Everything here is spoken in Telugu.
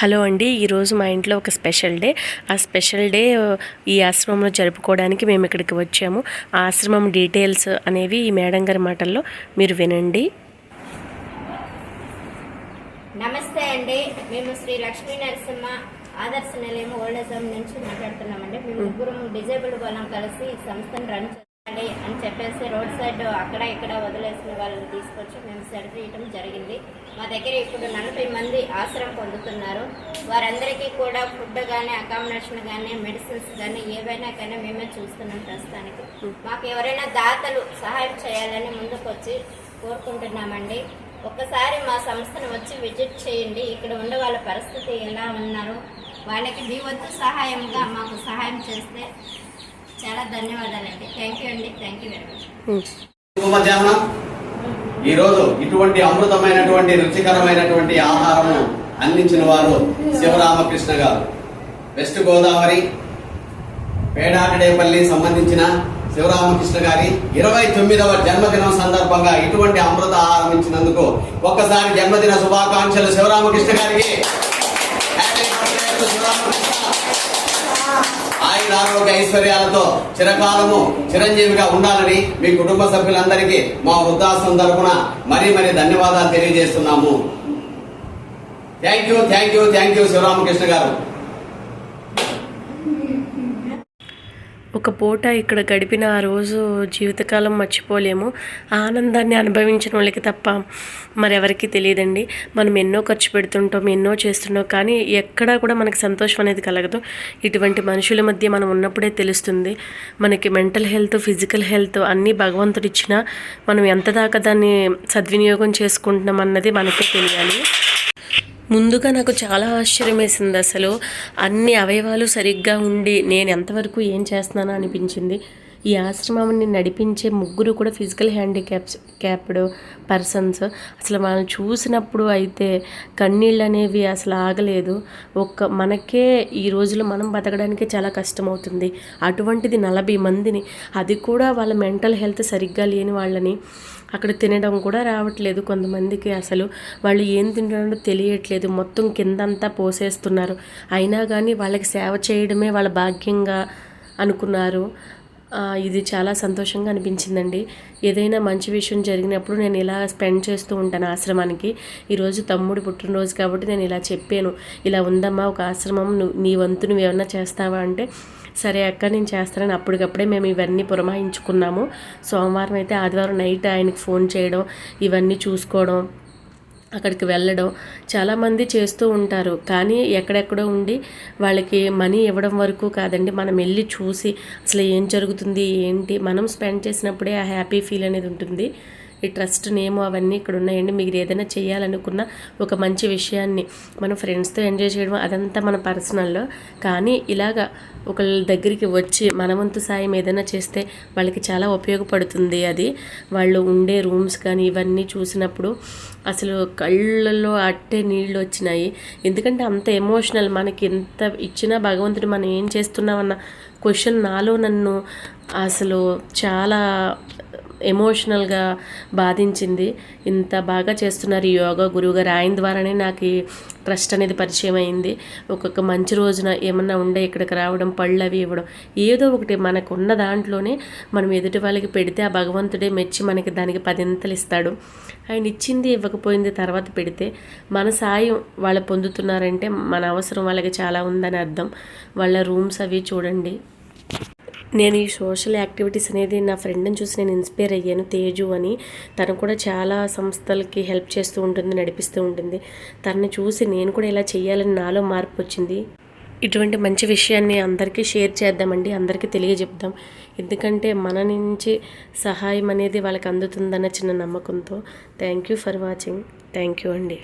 హలో అండి ఈరోజు మా ఇంట్లో ఒక స్పెషల్ డే. ఆ స్పెషల్ డే ఈ ఆశ్రమంలో జరుపుకోవడానికి మేము ఇక్కడికి వచ్చాము. ఆ ఆశ్రమం డీటెయిల్స్ అనేవి ఈ మేడం గారి మాటల్లో మీరు వినండి. నమస్తే అండి మేము శ్రీ లక్ష్మీ నరసింహ ఆదర్శ నిలయం ఓల్డేజ్ హోమ్ నుంచి మాట్లాడుతున్నామండి. మేము ముగ్గురు డిజేబుల్డ్ వాళ్ళం కలిసి ఈ సంస్థను రన్ అని చెప్పేసి రోడ్ సైడ్ అక్కడ ఇక్కడ వదిలేసిన వాళ్ళని తీసుకొచ్చి మేము సరిచేయటం జరిగింది. మా దగ్గర ఇప్పుడు నలభై మంది ఆశ్రయం పొందుతున్నారు. వారందరికీ కూడా ఫుడ్ కానీ అకామిడేషన్ కానీ మెడిసిన్స్ కానీ ఏవైనా కానీ మేమే చూస్తున్నాం ప్రస్తుతానికి. మాకు ఎవరైనా దాతలు సహాయం చేయాలని ముందుకొచ్చి కోరుకుంటున్నామండి. ఒక్కసారి మా సంస్థను వచ్చి విజిట్ చేయండి. ఇక్కడ ఉండే వాళ్ళ పరిస్థితి ఎలా ఉన్నారు? వాళ్ళకి మీ వద్ద సహాయంగా మాకు సహాయం చేస్తే చాలా ధన్యవాదాలండి. థ్యాంక్ యూ అండి. Thank you very much um. శుభ మధ్యాహ్నం. ఈ రోజు ఇటువంటి అమృతమైనటువంటి రుచికరమైనటువంటి ఆహారము అందించిన వారు శివరామకృష్ణ గారు. వెస్ట్ గోదావరి పేడాకడేపల్లి సంబంధించిన శివరామకృష్ణ గారి ఇరవై తొమ్మిదవ జన్మదినం సందర్భంగా ఇటువంటి అమృత ఆహారం ఇచ్చినందుకు ఒక్కసారి జన్మదిన శుభాకాంక్షలు శివరామకృష్ణ గారికి. శివరామకృష్ణ. ఆయుర ఆరోగ్య ఐశ్వర్యాలతో చిరకాలము చిరంజీవిగా ఉండాలని మీ కుటుంబ సభ్యులందరికీ మా వృద్ధాశ్రమం తరపున మరీ మరీ ధన్యవాదాలు తెలియజేస్తున్నాము. Thank you thank you thank you Sivaramakrishna garu. ఒక పూట ఇక్కడ గడిపిన ఆ రోజు జీవితకాలం మర్చిపోలేము. ఆనందాన్ని అనుభవించిన వాళ్ళకి తప్ప మరెవరికి తెలియదండి. మనం ఎన్నో ఖర్చు పెడుతుంటాం ఎన్నో చేస్తున్నాం కానీ ఎక్కడా కూడా మనకి సంతోషం అనేది కలగదు. ఇటువంటి మనుషుల మధ్య మనం ఉన్నప్పుడే తెలుస్తుంది. మనకి మెంటల్ హెల్త్ ఫిజికల్ హెల్త్ అన్నీ భగవంతుడిచ్చినా మనం ఎంత దాకా దాన్ని సద్వినియోగం చేసుకుంటున్నాం అన్నది మనకే తెలియాలి. ముందుగా నాకు చాలా ఆశ్చర్యం వేసింది అసలు. అన్ని అవయవాలు సరిగ్గా ఉండి నేను ఎంతవరకు ఏం చేస్తున్నానో అనిపించింది. ఈ ఆశ్రమాన్ని నడిపించే ముగ్గురు కూడా ఫిజికల్ హ్యాండిక్యాప్స్ క్యాప్డ్ పర్సన్స్ అసలు వాళ్ళని చూసినప్పుడు అయితే కన్నీళ్ళు అనేవి అసలు ఆగలేదు. ఒక్క మనకే ఈ రోజులో మనం బతకడానికే చాలా కష్టమవుతుంది. అటువంటిది నలభై మందిని అది కూడా వాళ్ళ మెంటల్ హెల్త్ సరిగ్గా లేని వాళ్ళని అక్కడ తినడం కూడా రావట్లేదు కొంతమందికి అసలు. వాళ్ళు ఏం తింటున్నారో తెలియట్లేదు. మొత్తం కిందంతా పోసేస్తున్నారు. అయినా కానీ వాళ్ళకి సేవ చేయడమే వాళ్ళ భాగ్యంగా అనుకున్నారు. ఇది చాలా సంతోషంగా అనిపించిందండి. ఏదైనా మంచి విషయం జరిగినప్పుడు నేను ఇలా స్పెండ్ చేస్తూ ఉంటాను ఆశ్రమానికి. ఈరోజు తమ్ముడు పుట్టినరోజు కాబట్టి నేను ఇలా చెప్పాను. ఇలా ఉందమ్మా ఒక ఆశ్రమం నువ్వు నీ వంతు నువ్వు ఏమన్నా చేస్తావా అంటే సరే అక్క నేను చేస్తానని అప్పటికప్పుడే మేము ఇవన్నీ పురమాయించుకున్నాము. సోమవారం అయితే ఆదివారం నైట్ ఆయనకు ఫోన్ చేయడం ఇవన్నీ చూసుకోవడం అక్కడికి వెళ్ళడం చాలామంది చేస్తూ ఉంటారు. కానీ ఎక్కడెక్కడో ఉండి వాళ్ళకి మనీ ఇవ్వడం వరకు కాదండి. మనం వెళ్ళి చూసి అసలు ఏం జరుగుతుంది ఏంటి? మనం స్పెండ్ చేసినప్పుడే ఆ హ్యాపీ ఫీల్ అనేది ఉంటుంది. ఈ ట్రస్ట్ నేమ్ అవన్నీ ఇక్కడ ఉన్నాయండి. మీరు ఏదైనా చేయాలనుకున్న ఒక మంచి విషయాన్ని మనం ఫ్రెండ్స్తో ఎంజాయ్ చేయడం అదంతా మన పర్సనల్లో కానీ ఇలాగా ఒకళ్ళ దగ్గరికి వచ్చి మనవంతు సాయం ఏదైనా చేస్తే వాళ్ళకి చాలా ఉపయోగపడుతుంది అది. వాళ్ళు ఉండే రూమ్స్ కానీ ఇవన్నీ చూసినప్పుడు అసలు కళ్ళల్లో అట్టే నీళ్ళు వచ్చినాయి. ఎందుకంటే అంత ఎమోషనల్ మనకి ఎంత ఇచ్చినా భగవంతుడు మనం ఏం చేస్తున్నామన్న క్వశ్చన్ నాలో నన్ను అసలు చాలా ఎమోషనల్గా బాధించింది ఇంత బాగా చేస్తున్నారు ఈ యోగా గురువుగారు ఆయన ద్వారానే నాకు ఈ ట్రస్ట్ అనేది పరిచయం అయింది ఒక్కొక్క మంచి రోజున ఏమన్నా ఉండే ఇక్కడికి రావడం పళ్ళు అవి ఇవ్వడం ఏదో ఒకటి మనకు ఉన్న దాంట్లోనే మనం ఎదుటి వాళ్ళకి పెడితే ఆ భగవంతుడే మెచ్చి మనకి దానికి పదింతలు ఇస్తాడు. ఆయన ఇచ్చింది ఇవ్వకపోయింది తర్వాత పెడితే మన సాయం వాళ్ళు పొందుతున్నారంటే మన అవసరం వాళ్ళకి చాలా ఉందని అర్థం. వాళ్ళ రూమ్స్ అవి చూడండి. నేను ఈ సోషల్ యాక్టివిటీస్ అనేది నా ఫ్రెండ్ని చూసి నేను ఇన్స్పైర్ అయ్యాను. తేజు అని. తను కూడా చాలా సంస్థలకి హెల్ప్ చేస్తూ ఉంటుంది నడిపిస్తూ ఉంటుంది. తనని చూసి నేను కూడా ఇలా చేయాలని నాలో మార్పు వచ్చింది. ఇటువంటి మంచి విషయాన్ని అందరికీ షేర్ చేద్దామండి. అందరికీ తెలియజెప్దాం. ఎందుకంటే మన నుంచి సహాయం అనేది వాళ్ళకి అందుతుందన్న చిన్న నమ్మకంతో. Thank you for watching. Thank you అండి.